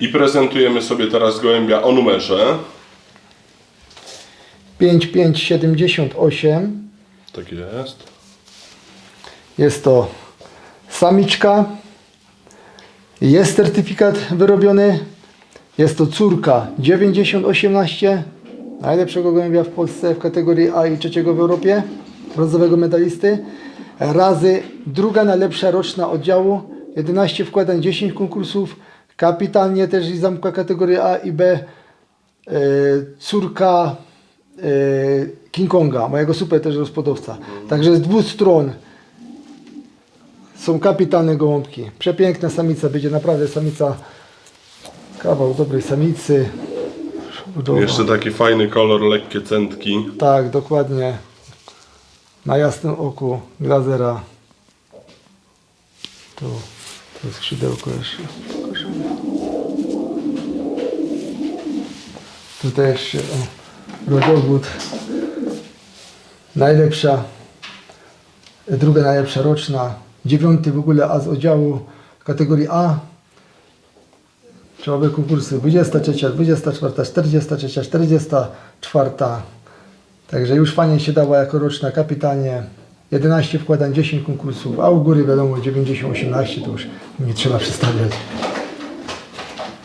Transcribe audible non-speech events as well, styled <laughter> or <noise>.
I prezentujemy sobie teraz gołębia o numerze. 5578. Tak jest. Jest to samiczka. Jest certyfikat wyrobiony. Jest to córka 9018. Najlepszego gołębia w Polsce w kategorii A i trzeciego w Europie. Brązowego medalisty. Razy druga najlepsza roczna oddziału. 11 wkładań, 10 konkursów. Kapitalnie też i zamkła kategorii A i B. E, córka e, King Konga, mojego super też gospodowca. Także z dwóch stron są kapitalne gołąbki. Przepiękna samica, będzie naprawdę samica, kawał dobrej samicy. Budowa. Jeszcze taki fajny kolor, lekkie centki. Tak, dokładnie. Na jasnym oku glazera. Tu, to skrzydełko jeszcze. Tutaj jeszcze o, rodowód. Najlepsza, druga najlepsza roczna. Dziewiąty w ogóle A z oddziału kategorii A. Czołowe konkursy 23, 24, 43, 44. Także już fajnie się dała jako roczna kapitanie. 11 wkładań, 10 konkursów, a u góry wiadomo 90-18 to już nie trzeba <laughs> przedstawiać.